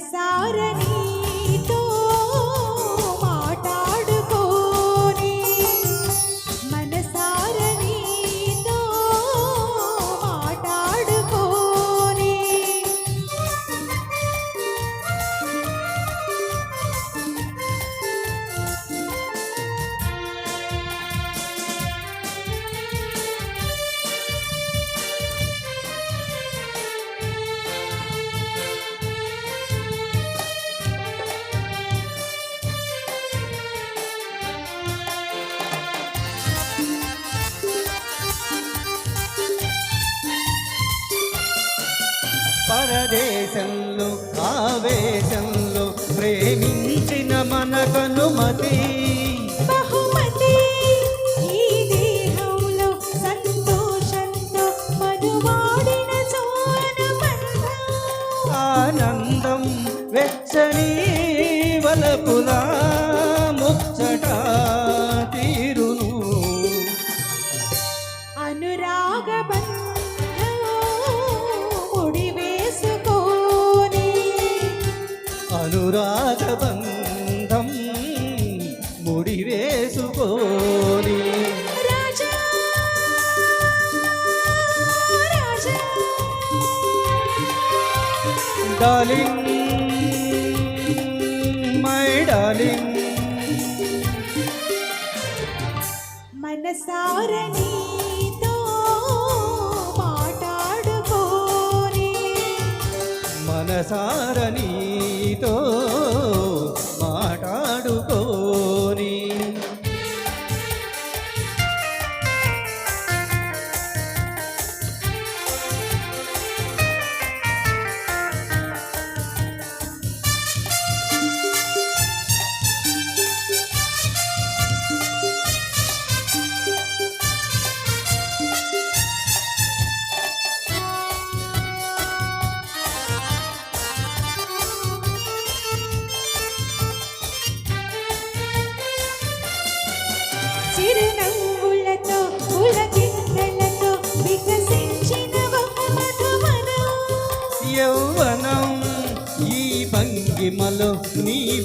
మనసార పరదేశంలో ఆవేశంలో ప్రేమించిన మనకనుమతి బహుమతి ఈ దేహంలో సంతోషంతో మనువాడిన సోనబంధం ఆనందం వెచ్చని వలపులా రాజా! Darling my darling. మనసార నీతో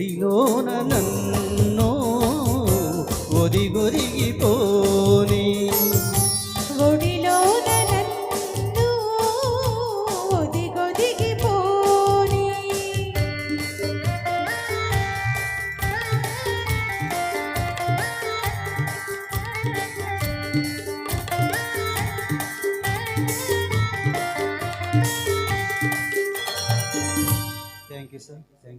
ఒడిలోన నన్నో